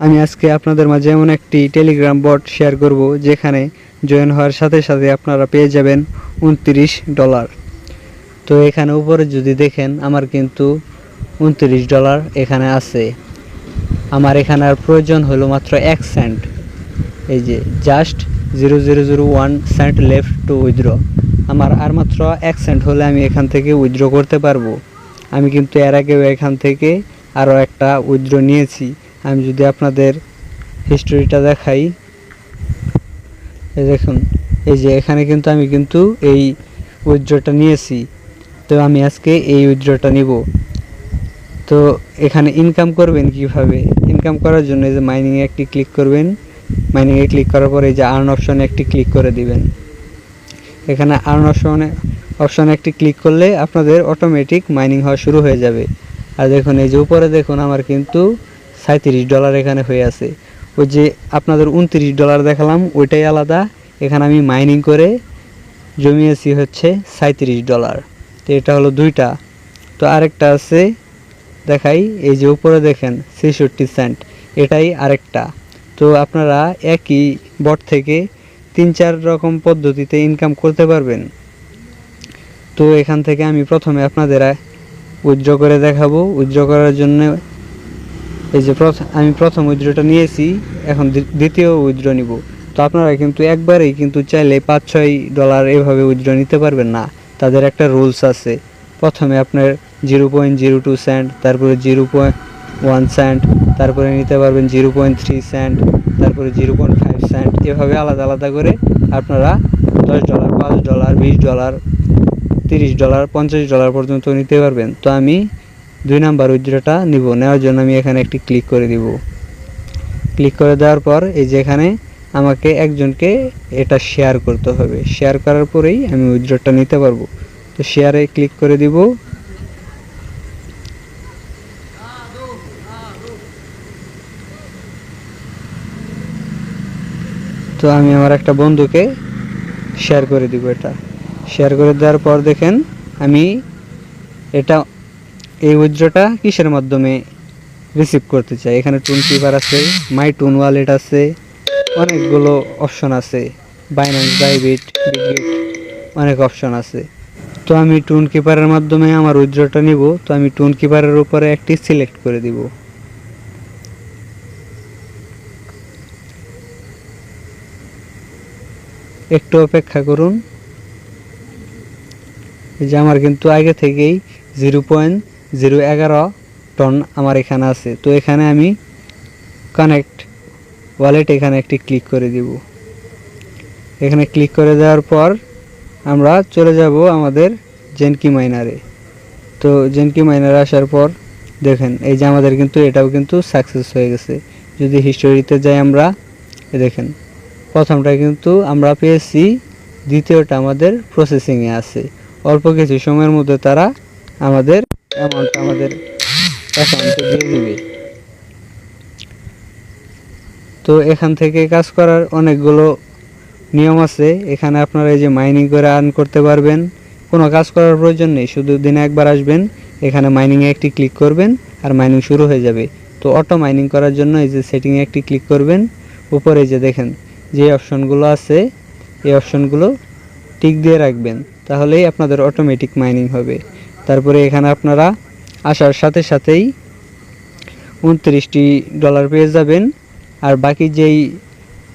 আমি আজকে আপনাদের মাঝে এমন একটি টেলিগ্রাম বট শেয়ার করব, যেখানে জয়েন হওয়ার সাথে সাথে আপনারা পেয়ে যাবেন উনত্রিশ ডলার তো এখানে উপরে যদি দেখেন, আমার কিন্তু উনত্রিশ ডলার এখানে আছে। আমার এখানে আর প্রয়োজন হলো মাত্র এক সেন্ট এই যে just zero zero zero one cent left to withdraw আমার আর মাত্র এক সেন্ট হলে আমি এখান থেকে উইথড্র করতে পারব। আমি কিন্তু এর আগেও এখান থেকে আরও একটা উইথড্র নিয়েছি। আমি যদি আপনাদের হিস্টোরিটা দেখাই, এই দেখুন, এই যে এখানে কিন্তু আমি কিন্তু এই উইথড্রটা নিয়েছি। তো আমি আজকে এই উইথড্রটা নিব। তো এখানে ইনকাম করবেন কীভাবে? ইনকাম করার জন্য এই যে মাইনিংয়ে একটি ক্লিক করবেন। মাইনিংয়ে ক্লিক করার পরে এই যে আর্ন অপশনে একটি ক্লিক করে দিবেন। এখানে আর্ন অপশনে অপশনে একটি ক্লিক করলে আপনাদের অটোমেটিক মাইনিং হওয়া শুরু হয়ে যাবে। আর দেখুন, এই যে উপরে দেখুন, আমার কিন্তু সাঁত্রিশ ডলার এখানে হয়ে আছে। ওই যে আপনাদের উনত্রিশ ডলার দেখালাম, ওইটাই আলাদা। এখানে আমি মাইনিং করে জমিয়েছি হচ্ছে সাঁত্রিশ ডলার। তো এটা হলো দুইটা। তো আরেকটা আছে, দেখাই, এই যে উপরে দেখেন, ছেষট্টি সেন্ট। এটাই আরেকটা। তো আপনারা একই বট থেকে তিন চার রকম পদ্ধতিতে ইনকাম করতে পারবেন। তো এখান থেকে আমি প্রথমে আপনাদের উইথড্র করে দেখাবো। উইথড্র করার জন্য এই যে আমি প্রথম উইথড্রটা নিয়েছি, এখন দ্বিতীয় উইথড্র নিব। তো আপনারা কিন্তু একবারেই কিন্তু চাইলে পাঁচ ছয় ডলার এভাবে উইথড্র নিতে পারবেন না। তাদের একটা রুলস আছে। প্রথমে আপনার zero point zero two cent তারপরে জিরো পয়েন্ট ওয়ান সেন্ট তারপরে নিতে পারবেন জিরো পয়েন্ট থ্রি সেন্ট তারপরে জিরো পয়েন্ট ফাইভ সেন্ট এভাবে আলাদা আলাদা করে আপনারা দশ ডলার পাঁচ ডলার বিশ ডলার তিরিশ ডলার পঞ্চাশ ডলার পর্যন্ত নিতে পারবেন। তো আমি দুই নাম্বার উইথড্রটা নিব। নেওয়ার জন্য আমি এখানে একটি ক্লিক করে দিব। ক্লিক করে দেওয়ার পর এই যে এখানে আমাকে একজনকে এটা শেয়ার করতে হবে। শেয়ার করার পরেই আমি উইথড্রটা নিতে পারব। তো শেয়ারে ক্লিক করে দিব। তো আমি আমার একটা বন্ধুকে শেয়ার করে দিব এটা। শেয়ার করে দেওয়ার পর দেখেন আমি এটা এই উইথড্রটা কিসের মাধ্যমে রিসিভ করতে চাই এখানে টুন কিপার আছে মাই টুন ওয়ালেট আছে, অনেকগুলো অপশন আছে। বাইন্যান্স বাইবিট বিটগেট অনেক অপশন আছে। তো আমি টুন কিপারের মাধ্যমে আমার উইথড্রটা নিব, তো আমি টুন কিপারের উপরে একটি সিলেক্ট করে দিব। একটু অপেক্ষা করুন। যে আমার কিন্তু আগে থেকেই জিরো পয়েন্ট জিরো এগারো টন আমার এখানে আছে। তো এখানে আমি কানেক্ট ওয়ালেট এখানে একটি ক্লিক করে দিব। এখানে ক্লিক করে দেওয়ার পর আমরা চলে যাব আমাদের জেনকি মাইনারে তো জেনকি মাইনারে আসার পর দেখেন, এই যে আমাদের কিন্তু এটাও কিন্তু সাকসেস হয়ে গেছে। যদি হিস্টোরিতে যাই আমরা দেখেন, প্রথমটা কিন্তু আমরা পেয়েছি, দ্বিতীয়টা আমাদের প্রসেসিংয়ে আছে। অল্প কিছু সময়ের মধ্যে তারা আমাদের অ্যামাউন্ট আমাদের অ্যাকাউন্টে দিয়ে দিবে। তো এখান থেকে কাজ করার অনেকগুলো নিয়ম আছে। এখানে আপনারা এই যে মাইনিং করে আর্ন করতে পারবেন। কোনো কাজ করার প্রয়োজন নেই, শুধু দিনে একবার আসবেন, এখানে মাইনিংয়ে একটি ক্লিক করবেন আর মাইনিং শুরু হয়ে যাবে। তো অটো মাইনিং করার জন্য এই যে সেটিংয়ে একটি ক্লিক করবেন। উপরে যে দেখেন, যে অপশনগুলো আছে, এই অপশনগুলো টিক দিয়ে রাখবেন। তাহলেই আপনাদের অটোমেটিক মাইনিং হবে। তারপরে এখানে আপনারা আসার সাথে সাথেই উনত্রিশটি ডলার পেয়ে যাবেন। আর বাকি যেই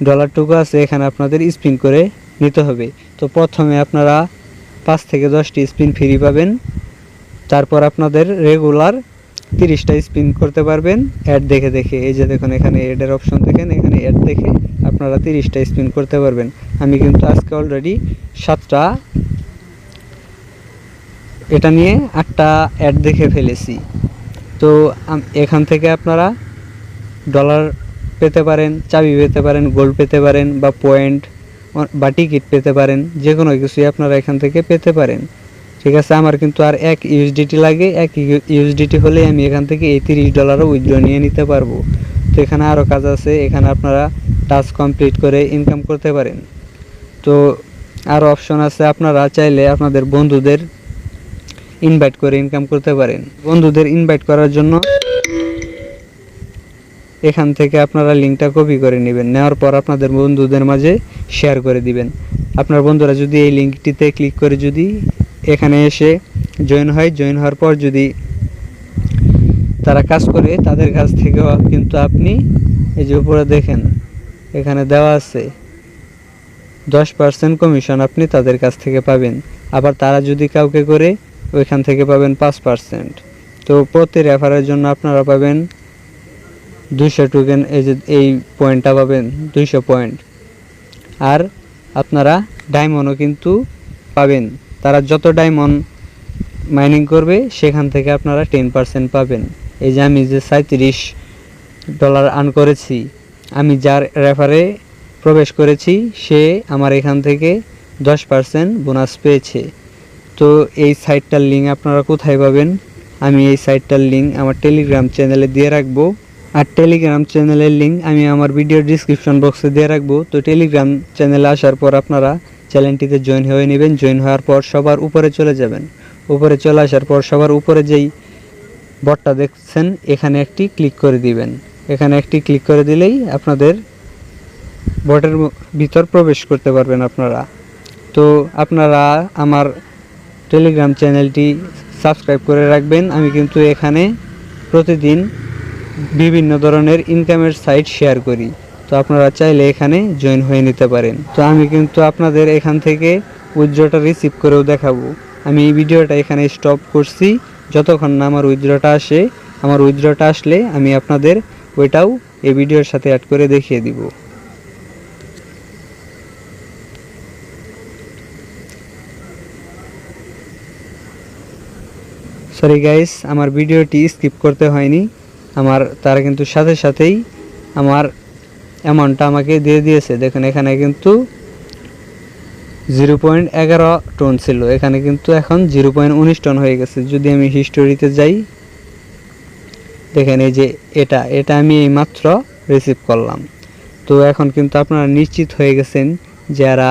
ডলারটুকু আছে, এখানে আপনাদের স্পিন করে নিতে হবে। তো প্রথমে আপনারা পাঁচ থেকে দশটি স্পিন ফ্রি পাবেন। তারপর আপনাদের রেগুলার তিরিশটা স্পিন করতে পারবেন। অ্যাড দেখে দেখে, এই যে দেখুন, এখানে অ্যাডের অপশন দেখেন, এখানে অ্যাড দেখে আপনারা তিরিশটা স্পিন করতে পারবেন। আমি কিন্তু আজকে অলরেডি সাতটা এটা নিয়ে একটা অ্যাড দেখে ফেলেছি। তো এখান থেকে আপনারা ডলার পেতে পারেন, চাবি পেতে পারেন গোল্ড পেতে পারেন বা পয়েন্ট বা টিকিট পেতে পারেন যে কোনো কিছুই আপনারা এখান থেকে পেতে পারেন। ঠিক আছে, আমার কিন্তু আর এক ইউএসডিটি লাগে, এক ইউএসডিটি হলে আমি এখান থেকে এই তিরিশ ডলারও উইথড্র নিয়ে নিতে পারব। তো এখানে আরও কাজ আছে, এখানে আপনারা টাস্ক কমপ্লিট করে ইনকাম করতে পারেন। তো আরও অপশন আছে, আপনারা চাইলে আপনাদের বন্ধুদের ইনভাইট করে ইনকাম করতে পারেন। বন্ধুদের ইনভাইট করার জন্য এখান থেকে আপনারা লিঙ্কটা কপি করে নেবেন। নেওয়ার পর আপনাদের বন্ধুদের মাঝে শেয়ার করে দিবেন। আপনার বন্ধুরা যদি এই লিঙ্কটিতে ক্লিক করে যদি এখানে এসে জয়েন হয় জয়েন হওয়ার পর যদি তারা কাজ করে, তাদের কাছ থেকেও কিন্তু আপনি এই যে উপরে দেখেন, এখানে দেওয়া আছে, দশ পার্সেন্ট কমিশন আপনি তাদের কাছ থেকে পাবেন। আবার তারা যদি কাউকে করে ওইখান থেকে পাবেন পাঁচ পার্সেন্ট তো প্রতি রেফারের জন্য আপনারা পাবেন দুইশো টোকেন এই যে এই পয়েন্টটা পাবেন দুইশো পয়েন্ট আর আপনারা ডায়মন্ডও কিন্তু পাবেন। তারা যত ডায়মন্ড মাইনিং করবে, সেখান থেকে আপনারা টেন পার্সেন্ট পাবেন। এই যে আমি যে সাঁত্রিশ ডলার আর্ন করেছি, আমি যার রেফারে প্রবেশ করেছি, সে আমার এখান থেকে দশ পার্সেন্ট বোনাস পেয়েছে। তো এই সাইটটার লিঙ্ক আপনারা কোথায় পাবেন? আমি এই সাইটটার লিঙ্ক আমার টেলিগ্রাম চ্যানেলে দিয়ে রাখব। আর টেলিগ্রাম চ্যানেলের লিঙ্ক আমি আমার ভিডিও ডিসক্রিপশন বক্সে দিয়ে রাখব। তো টেলিগ্রাম চ্যানেলে আসার পর আপনারা চ্যানেলটিতে জয়েন হয়ে নেবেন। জয়েন হওয়ার পর সবার উপরে চলে যাবেন। উপরে চলে আসার পর সবার উপরে যেই বটটা দেখছেন, এখানে একটি ক্লিক করে দিবেন। এখানে একটি ক্লিক করে দিলেই আপনাদের বটের ভিতর প্রবেশ করতে পারবেন আপনারা। তো আপনারা আমার টেলিগ্রাম চ্যানেলটি সাবস্ক্রাইব করে রাখবেন। আমি কিন্তু এখানে প্রতিদিন বিভিন্ন ধরনের ইনকামের সাইট শেয়ার করি। তো আপনারা চাইলে এখানে জয়েন হয়ে নিতে পারেন। তো আমি কিন্তু আপনাদের এখান থেকে উইথড্রটা রিসিভ করেও দেখাবো। আমি এই ভিডিওটা এখানে স্টপ করছি। যতক্ষণ না আমার উইথড্রটা আসে, আমার উইথড্রটা আসলে আমি আপনাদের ওইটাও এই ভিডিওর সাথে অ্যাড করে দেখিয়ে দিব। সরি গাইস আমার ভিডিওটি স্কিপ করতে হয়নি। আমার, তারা কিন্তু সাথে সাথেই আমার অ্যামাউন্টটা আমাকে দিয়ে দিয়েছে। দেখুন, এখানে কিন্তু জিরো পয়েন্ট এগারো টন ছিল। এখানে কিন্তু এখন জিরো পয়েন্ট উনিশ টন হয়ে গেছে। যদি আমি হিস্টোরিতে যাই, দেখেন এই যে এটা এটা আমি এই মাত্র রিসিভ করলাম। তো এখন কিন্তু আপনারা নিশ্চিত হয়ে গেছেন যারা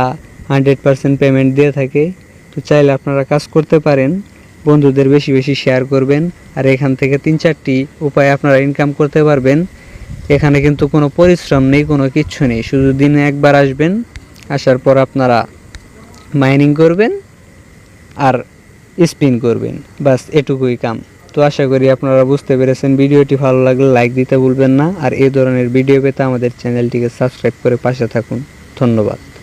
হান্ড্রেড পেমেন্ট দিয়ে থাকে। তো চাইলে আপনারা কাজ করতে পারেন। বন্ধুদের বেশি বেশি শেয়ার করবেন আর এখান থেকে তিন চারটি উপায় আপনারা ইনকাম করতে পারবেন। এখানে কিন্তু কোনো পরিশ্রম নেই, কোনো কিচ্ছু নেই। শুধু দিনে একবার আসবেন, আসার পর আপনারা মাইনিং করবেন আর স্পিন করবেন। বাস এটুকুই কাম। তো আশা করি আপনারা বুঝতে পেরেছেন। ভিডিওটি ভালো লাগলে লাইক দিতে ভুলবেন না। আর এই ধরনের ভিডিও পেতে আমাদের চ্যানেলটিকে সাবস্ক্রাইব করে পাশে থাকুন। ধন্যবাদ।